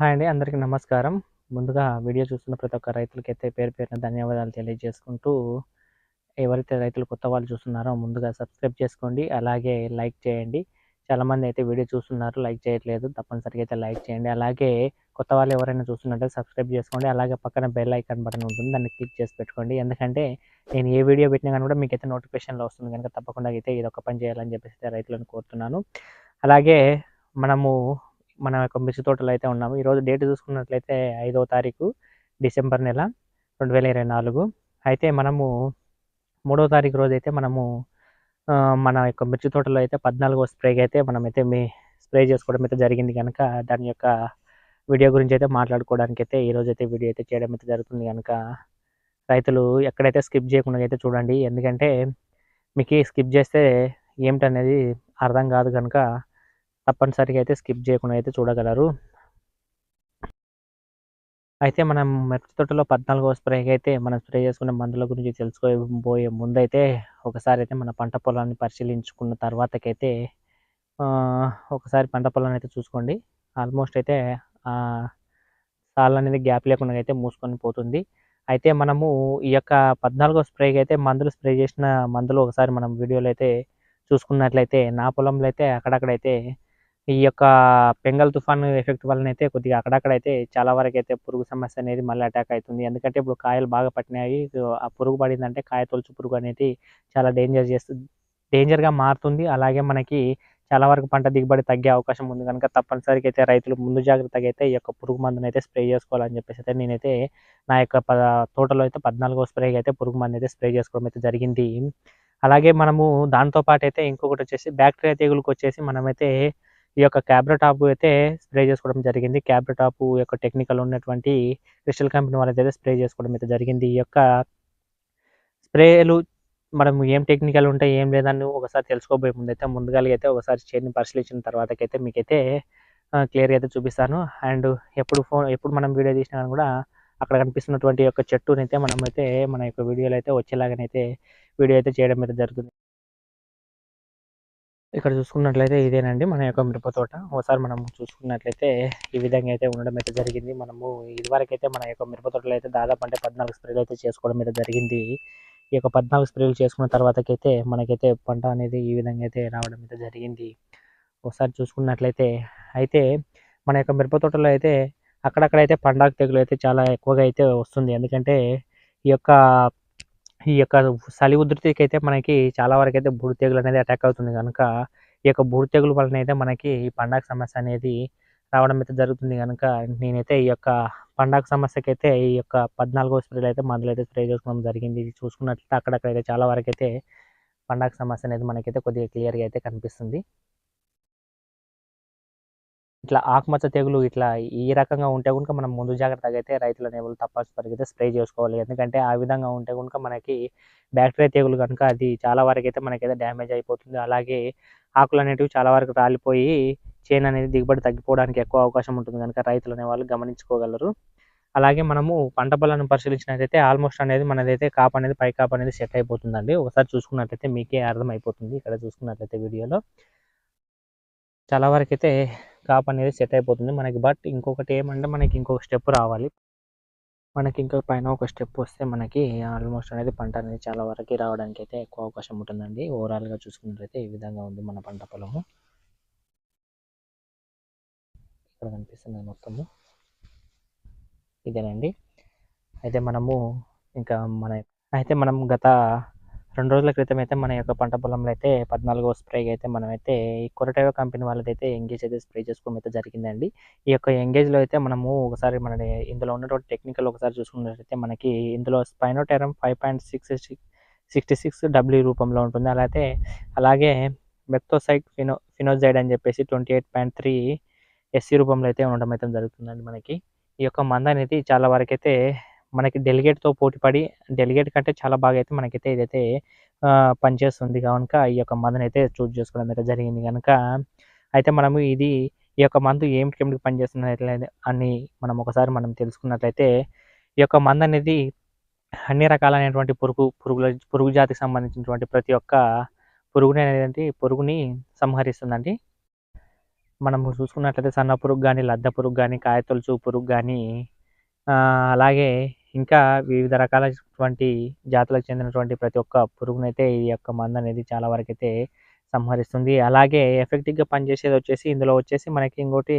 Hi అండి అందరికీ నమస్కారం. ముందుగా వీడియో చూస్తున్న ప్రతి ఒక్క రైతులకైతే పేరు పేరున ధన్యవాదాలు తెలియజేసుకుంటూ ఎవరైతే రైతులు కొత్త వాళ్ళు చూస్తున్నారో ముందుగా సబ్స్క్రైబ్ చేసుకోండి అలాగే లైక్ చేయండి. చాలామంది అయితే వీడియో చూస్తున్నారు లైక్ చేయట్లేదు తప్పనిసరిగా అయితే లైక్ చేయండి. అలాగే కొత్త వాళ్ళు ఎవరైనా చూస్తున్నట్టే సబ్స్క్రైబ్ చేసుకోండి అలాగే పక్కన బెల్ ఐకాన్ బటన్ ఉంటుంది దాన్ని క్లిక్ చేసి పెట్టుకోండి. ఎందుకంటే నేను ఏ వీడియో పెట్టినా కానీ కూడా మీకైతే నోటిఫికేషన్లో వస్తుంది కనుక తప్పకుండా అయితే ఇది ఒక పని చేయాలని చెప్పేసి రైతులను కోరుతున్నాను. అలాగే మనము మన యొక్క మిర్చి తోటలో అయితే ఉన్నాము ఈరోజు డేట్ చూసుకున్నట్లయితే ఐదవ తారీఖు డిసెంబర్ నెల రెండు వేల ఇరవై నాలుగు. అయితే మనము మూడవ తారీఖు రోజు అయితే మనము మన యొక్క మిర్చి తోటలో అయితే పద్నాలుగో స్ప్రేకి అయితే మనమైతే మీ స్ప్రే చేసుకోవడం అయితే జరిగింది కనుక దాని యొక్క వీడియో గురించి అయితే మాట్లాడుకోవడానికి అయితే ఈరోజు అయితే వీడియో అయితే చేయడం అయితే జరుగుతుంది కనుక రైతులు ఎక్కడైతే స్కిప్ చేయకుండా అయితే చూడండి. ఎందుకంటే మీకు స్కిప్ చేస్తే ఏమిటనేది అర్థం కాదు కనుక తప్పనిసరిగా అయితే స్కిప్ చేయకుండా అయితే చూడగలరు. అయితే మనం మిర్చి తోటలో పద్నాలుగో స్ప్రేకి అయితే మనం స్ప్రే చేసుకునే మందుల గురించి తెలుసుకోబోయే ముందైతే ఒకసారి అయితే మన పంట పొలాన్ని పరిశీలించుకున్న తర్వాతకైతే ఒకసారి పంట పొలాన్ని అయితే చూసుకోండి. ఆల్మోస్ట్ అయితే సాల్ అనేది గ్యాప్ లేకుండా అయితే మూసుకొని పోతుంది. అయితే మనము ఈ యొక్క పద్నాలుగో స్ప్రేకి అయితే మందులు స్ప్రే చేసిన మందులు ఒకసారి మనం వీడియోలో అయితే చూసుకున్నట్లయితే నా పొలంలో అయితే అక్కడక్కడైతే ఈ యొక్క బెంగాల్ తుఫాన్ ఎఫెక్ట్ వలన అయితే కొద్దిగా అక్కడక్కడైతే చాలా వరకు అయితే పురుగు సమస్య అనేది మళ్ళీ అటాక్ అవుతుంది. ఎందుకంటే ఇప్పుడు కాయలు బాగా పట్టినాయి. ఆ పురుగు పడిందంటే కాయ తొలుచు పురుగు అనేది చాలా డేంజర్ చేస్తుంది డేంజర్గా మారుతుంది. అలాగే మనకి చాలా వరకు పంట దిగుబడి తగ్గే అవకాశం ఉంది. కనుక తప్పనిసరిగా అయితే రైతులు ముందు జాగ్రత్తగా అయితే ఈ యొక్క పురుగు మందుని అయితే స్ప్రే చేసుకోవాలని చెప్పేసి అయితే నేనైతే నా యొక్క తోటలో అయితే పద్నాలుగో స్ప్రేకి అయితే పురుగు మందు అయితే స్ప్రే చేసుకోవడం అయితే జరిగింది. అలాగే మనము దాంతోపాటు అయితే ఇంకొకటి వచ్చేసి బ్యాక్టీరియా తెగులకు వచ్చేసి మనమైతే ఈ యొక్క క్యాబ్రా టాప్ అయితే స్ప్రే చేసుకోవడం జరిగింది. క్యాబ్రా టాప్ యొక్క టెక్నికల్ ఉన్నటువంటి క్రిస్టల్ కంపెనీ వాళ్ళ అయితే స్ప్రే చేసుకోవడం అయితే జరిగింది. ఈ యొక్క స్ప్రేలు మనం ఏం టెక్నికల్ ఉంటాయి ఏం లేదని ఒకసారి తెలుసుకోబోయే ముందు అయితే ముందుగా అయితే ఒకసారి చేతిని పరిశీలించిన తర్వాతకైతే మీకైతే క్లియర్గా అయితే చూపిస్తాను. అండ్ ఎప్పుడు ఫోన్ ఎప్పుడు మనం వీడియో తీసినా కానీ కూడా అక్కడ కనిపిస్తున్నటువంటి యొక్క చెట్టునైతే మనమైతే మన యొక్క వీడియోలో అయితే వచ్చేలాగానైతే వీడియో అయితే చేయడం అయితే జరుగుతుంది. ఇక్కడ చూసుకున్నట్లయితే ఇదేనండి మన యొక్క మిరప తోట. ఒకసారి మనం చూసుకున్నట్లయితే ఈ విధంగా అయితే ఉండడం అయితే జరిగింది. మనము ఇదివరకైతే మన యొక్క మిరప తోటలో అయితే దాదాపు అంటే పద్నాలుగు స్ప్రేలు అయితే చేసుకోవడం అయితే జరిగింది. ఈ యొక్క పద్నాలుగు స్ప్రేలు చేసుకున్న తర్వాతకైతే మనకైతే పంట అనేది ఈ విధంగా అయితే రావడం అయితే జరిగింది. ఒకసారి చూసుకున్నట్లయితే అయితే మన యొక్క మిరప తోటలో అయితే అక్కడక్కడైతే పండగ తెగులు అయితే చాలా ఎక్కువగా అయితే వస్తుంది. ఎందుకంటే ఈ యొక్క ఈ యొక్క చలి ఉధృతికి అయితే మనకి చాలా వరకు అయితే బూడి తెగులు అనేది అటాక్ అవుతుంది కనుక ఈ యొక్క బూడి తెగులు వలన అయితే మనకి ఈ పండగ సమస్య అనేది రావడం అయితే జరుగుతుంది కనుక నేనైతే ఈ యొక్క పండగ సమస్యకి అయితే ఈ యొక్క పద్నాలుగో స్ప్రేలు అయితే మందులు అయితే స్ప్రే చేసుకోవడం జరిగింది. ఇది చూసుకున్నట్లయితే అక్కడక్కడైతే చాలా వరకు అయితే పండగ సమస్య అనేది మనకైతే కొద్దిగా క్లియర్గా అయితే కనిపిస్తుంది. ఇట్లా ఆకుమచ్చ తెగులు ఇట్లా ఈ రకంగా ఉంటే కనుక మనం ముందు జాగ్రత్తగా అయితే రైతుల నేవులు తప్పనిసరిగా అయితే స్ప్రే చేసుకోవాలి. ఎందుకంటే ఆ విధంగా ఉంటే కనుక మనకి బ్యాక్టీరియా తెగులు కనుక అది చాలా వరకు అయితే మనకైతే డ్యామేజ్ అయిపోతుంది. అలాగే ఆకులు అనేటివి చాలా వరకు రాలిపోయి చేను అనేది దిగుబడి తగ్గిపోవడానికి ఎక్కువ అవకాశం ఉంటుంది కనుక రైతులు అనేవాళ్ళు గమనించుకోగలరు. అలాగే మనము పంట పొలాన్ని పరిశీలించినట్లయితే ఆల్మోస్ట్ అనేది మనదైతే కాపు అనేది పై కాపు అనేది సెట్ అయిపోతుందండి. ఒకసారి చూసుకున్నట్లయితే మీకే అర్థమైపోతుంది ఇక్కడ చూసుకున్నట్లయితే వీడియోలో. చాలా వరకు అయితే కాప్ అనేది సెట్ అయిపోతుంది. మనకి బట్ ఇంకొకటి ఏమంటే మనకి ఇంకొక స్టెప్ రావాలి. మనకి ఇంకా పైన ఒక స్టెప్ వస్తే మనకి ఆల్మోస్ట్ అనేది పంట అనేది చాలా వరకు రావడానికి అయితే ఎక్కువ అవకాశం ఉంటుందండి. ఓవరాల్గా చూసుకున్నట్లయితే ఈ విధంగా ఉంది మన పంట పొలము. ఇక్కడ కనిపిస్తుంది మొత్తము. ఇదేనండి. అయితే మనము ఇంకా మన అయితే మనం గత రెండు రోజుల క్రితం అయితే మన యొక్క పంట పొలంలో అయితే పద్నాలుగో స్ప్రే అయితే మనమైతే ఈ కొరటైవ కంపెనీ వాళ్ళదైతే ఎంగేజ్ అయితే స్ప్రే చేసుకోవడం అయితే జరిగిందండి. ఈ యొక్క ఎంగేజ్లో అయితే మనము ఒకసారి మన ఇందులో ఉన్నటువంటి టెక్నికల్ ఒకసారి చూసుకున్నట్లయితే మనకి ఇందులో spinetoram five point six sixty six W రూపంలో ఉంటుంది. అలాగే అలాగే మెక్టోసైడ్ ఫినో ఫినోజైడ్ అని చెప్పేసి twenty eight point three SC రూపంలో అయితే ఉండడం అయితే జరుగుతుందండి మనకి. ఈ యొక్క మంద అనేది చాలా వరకైతే మనకి డెలిగేట్తో పోటీపడి డెలిగేట్ కంటే చాలా బాగా అయితే మనకైతే ఇదైతే పనిచేస్తుంది కనుక ఈ యొక్క మందుని అయితే చూజ్ చేసుకోవడం అయితే జరిగింది కనుక అయితే మనము ఇది ఈ యొక్క మందు ఏమిటి ఏమిటికి పనిచేస్తున్నట్లయితే అని మనం ఒకసారి మనం తెలుసుకున్నట్లయితే ఈ యొక్క మందు అనేది అన్ని రకాలైనటువంటి పురుగు పురుగుల పురుగు జాతికి సంబంధించినటువంటి ప్రతి ఒక్క పురుగుని అనేది పురుగుని సంహరిస్తుందండి. మనము చూసుకున్నట్లయితే సన్న పురుగు కానీ లద్ద పురుగు కానీ కాయతొలుచు పురుగు కానీ అలాగే ఇంకా వివిధ రకాలటువంటి జాతులకు చెందినటువంటి ప్రతి ఒక్క పురుగునైతే ఈ యొక్క మందు అనేది చాలా వరకు అయితే సంహరిస్తుంది. అలాగే ఎఫెక్టివ్గా పనిచేసేది వచ్చేసి ఇందులో వచ్చేసి మనకి ఇంకోటి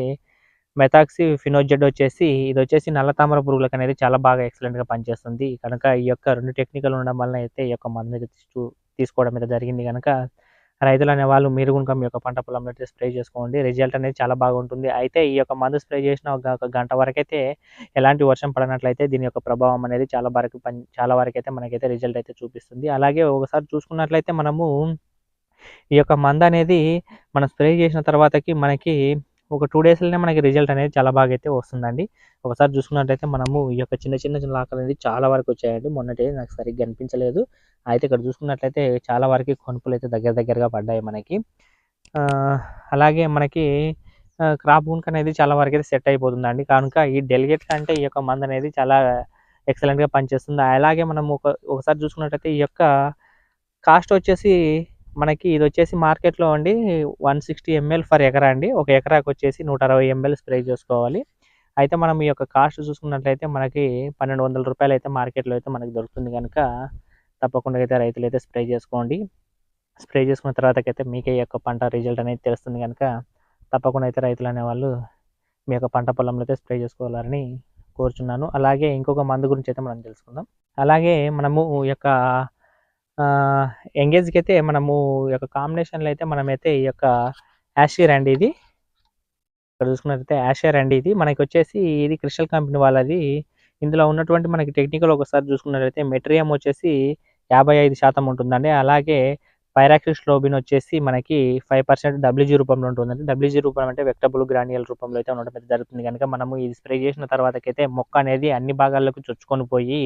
మెథాక్సి ఫినోజెడ్ వచ్చేసి ఇది వచ్చేసి నల్ల తామర పురుగులకు అనేది చాలా బాగా ఎక్సలెంట్గా పనిచేస్తుంది. కనుక ఈ యొక్క రెండు టెక్నికల్ ఉండడం వలన అయితే ఈ యొక్క మందు అయితే తీసు- తీసుకోవడం అయితే జరిగింది. కనుక రైతులు అనే వాళ్ళు మీరు కనుక మీ యొక్క పంట పొలంలో అయితే స్ప్రే చేసుకోండి. రిజల్ట్ అనేది చాలా బాగుంటుంది. అయితే ఈ యొక్క మందు స్ప్రే చేసిన ఒక గంట వరకు అయితే ఎలాంటి వర్షం పడినట్లయితే దీని యొక్క ప్రభావం అనేది చాలా వరకు పని చాలా వరకు అయితే మనకైతే రిజల్ట్ అయితే చూపిస్తుంది. అలాగే ఒకసారి చూసుకున్నట్లయితే మనము ఈ యొక్క మందు అనేది మనం స్ప్రే చేసిన తర్వాతకి మనకి ఒక టూ డేస్లోనే మనకి రిజల్ట్ అనేది చాలా బాగా అయితే వస్తుందండి. ఒకసారి చూసుకున్నట్టయితే మనము ఈ యొక్క చిన్న చిన్న చిన్న లాకలు అనేది చాలా వరకు వచ్చాయండి. మొన్నటి నాకు సరిగ్గా అనిపించలేదు. అయితే ఇక్కడ చూసుకున్నట్లయితే చాలా వరకు కొనుపులు అయితే దగ్గర దగ్గరగా పడ్డాయి మనకి. అలాగే మనకి క్రాప్ గుంక్ అనేది చాలా వరకు అయితే సెట్ అయిపోతుందండి. కనుక ఈ డెలిగేట్ కంటే ఈ యొక్క మందు అనేది చాలా ఎక్సలెంట్గా పనిచేస్తుంది. అలాగే మనం ఒక ఒకసారి చూసుకున్నట్టయితే ఈ యొక్క కాస్ట్ వచ్చేసి మనకి ఇది వచ్చేసి మార్కెట్లో అండి వన్ సిక్స్టీ ఎంఎల్ ఫర్ ఎకరా అండి. ఒక ఎకరాకు వచ్చేసి నూట అరవై ఎంఎల్ స్ప్రే చేసుకోవాలి. అయితే మనం ఈ యొక్క కాస్ట్ చూసుకున్నట్లయితే మనకి పన్నెండు వందల రూపాయలు అయితే మార్కెట్లో అయితే మనకి దొరుకుతుంది కనుక తప్పకుండా అయితే రైతులు అయితే స్ప్రే చేసుకోండి. స్ప్రే చేసుకున్న తర్వాతకైతే మీకే ఈ యొక్క పంట రిజల్ట్ అనేది తెలుస్తుంది కనుక తప్పకుండా అయితే రైతులు అనేవాళ్ళు మీ యొక్క పంట పొలంలో అయితే స్ప్రే చేసుకోవాలని కోరుచున్నాను. అలాగే ఇంకొక మందు గురించి అయితే మనం తెలుసుకుందాం. అలాగే మనము ఈ యొక్క ఎంగేజ్కి అయితే మనము ఈ యొక్క కాంబినేషన్లో అయితే మనమైతే ఈ యొక్క యాషియర్ అండి ఇది. ఇక్కడ చూసుకున్నట్లయితే యాషియర్ అండి ఇది. మనకి వచ్చేసి ఇది క్రిస్టల్ కంపెనీ వాళ్ళది. ఇందులో ఉన్నటువంటి మనకి టెక్నికల్ ఒకసారి చూసుకున్నట్లయితే మెటీరియం వచ్చేసి యాభై ఐదు శాతం ఉంటుందండి. అలాగే పైరాక్సిస్ లోబిన్ వచ్చేసి మనకి ఫైవ్ పర్సెంట్ డబ్ల్యూజీ రూపంలో ఉంటుందండి. డబ్ల్యూజీ రూపం అంటే వెక్టబుల్ గ్రానియల్ రూపంలో అయితే ఉండడం జరుగుతుంది. కనుక మనము ఇది స్ప్రే చేసిన తర్వాతకైతే మొక్క అనేది అన్ని భాగాల్లోకి చొచ్చుకొని పోయి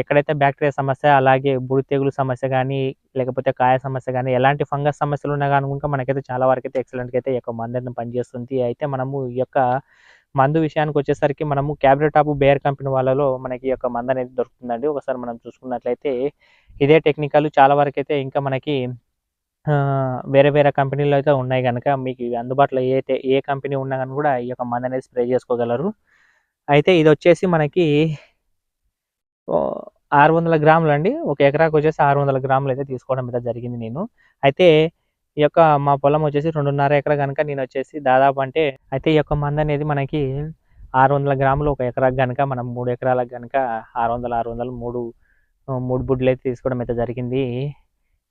ఎక్కడైతే బ్యాక్టీరియా సమస్య అలాగే బుడి తెగులు సమస్య కానీ లేకపోతే కాయ సమస్య కానీ ఎలాంటి ఫంగస్ సమస్యలు ఉన్నా కానీ ఇంకా మనకైతే చాలా వరకు అయితే ఎక్సలెంట్గా అయితే ఈ యొక్క మందు పనిచేస్తుంది. అయితే మనము ఈ యొక్క మందు విషయానికి వచ్చేసరికి మనము క్యాబ్రెట్ ఆఫ్ బేర్ కంపెనీ వాళ్ళలో మనకి ఈ యొక్క మందు అనేది దొరుకుతుందండి. ఒకసారి మనం చూసుకున్నట్లయితే ఇదే టెక్నికల్ చాలా వరకు అయితే ఇంకా మనకి వేరే వేరే కంపెనీలు అయితే ఉన్నాయి కనుక మీకు అందుబాటులో ఏ ఏ కంపెనీ ఉన్నా కానీ కూడా ఈ యొక్క మందు అనేది స్ప్రే చేసుకోగలరు. అయితే ఇది వచ్చేసి మనకి ఆరు వందల గ్రాములు అండి. ఒక ఎకరాకు వచ్చేసి ఆరు వందల గ్రాములు అయితే తీసుకోవడం అయితే జరిగింది నేను. అయితే ఈ యొక్క మా పొలం వచ్చేసి రెండున్నర ఎకరా కనుక నేను వచ్చేసి దాదాపు అంటే అయితే ఈ యొక్క మంద అనేది మనకి ఆరు వందల గ్రాములు ఒక ఎకరాకు కనుక మనం మూడు ఎకరాలకు కనుక ఆరు వందల ఆరు వందలు మూడు మూడు బుడ్లు అయితే తీసుకోవడం అయితే జరిగింది.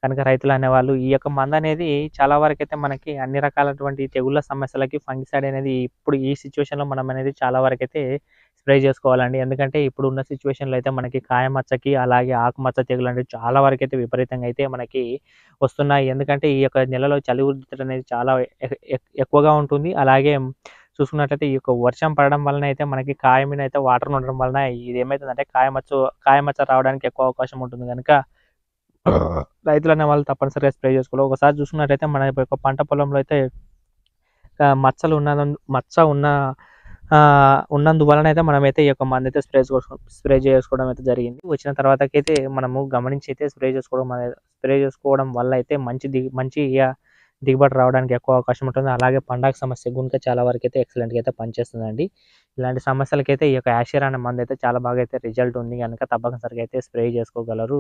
కనుక రైతులు అనేవాళ్ళు ఈ యొక్క మంద అనేది చాలా వరకు అయితే మనకి అన్ని రకాలటువంటి తెగుళ్ళ సమస్యలకి ఫంగిసైడ్ అనేది ఇప్పుడు ఈ సిచ్యువేషన్లో మనం అనేది చాలా వరకు అయితే స్ప్రే చేసుకోవాలండి. ఎందుకంటే ఇప్పుడు ఉన్న సిచ్యువేషన్లో అయితే మనకి కాయ మచ్చకి అలాగే ఆకు మచ్చ తెగులు అంటే చాలా వరకు అయితే విపరీతంగా అయితే మనకి వస్తున్నాయి. ఎందుకంటే ఈ యొక్క నెలలో చలి ఉధృతి అనేది చాలా ఎక్కువగా ఉంటుంది. అలాగే చూసుకున్నట్లయితే ఈ యొక్క వర్షం పడడం వలన అయితే మనకి కాయ మీద అయితే వాటర్ ఉండడం వలన ఇది ఏమవుతుందంటే కాయ మచ్చ కాయ మచ్చ రావడానికి ఎక్కువ అవకాశం ఉంటుంది. కనుక రైతులు అనే వాళ్ళు తప్పనిసరిగా స్ప్రే చేసుకోవాలి. ఒకసారి చూసుకున్నట్లయితే మన యొక్క పంట పొలంలో అయితే మచ్చలు ఉన్న మచ్చ ఉన్న ఉన్నందువలన అయితే మనమైతే ఈ యొక్క మందు అయితే స్ప్రే చేసుకో స్ప్రే చేసుకోవడం అయితే జరిగింది. వచ్చిన తర్వాతకైతే మనము గమనించి అయితే స్ప్రే చేసుకోవడం అనేది స్ప్రే చేసుకోవడం వల్ల అయితే మంచి దిగు మంచి దిగుబడి రావడానికి ఎక్కువ అవకాశం ఉంటుంది. అలాగే పండగ సమస్య గునుక చాలా వరకు అయితే ఎక్సలెంట్గా అయితే పనిచేస్తుందండి. ఇలాంటి సమస్యలకైతే ఈ యొక్క యాషియర్ అనే మందు అయితే చాలా బాగా అయితే రిజల్ట్ ఉంది. కనుక తప్పనిసరిగా అయితే స్ప్రే చేసుకోగలరు.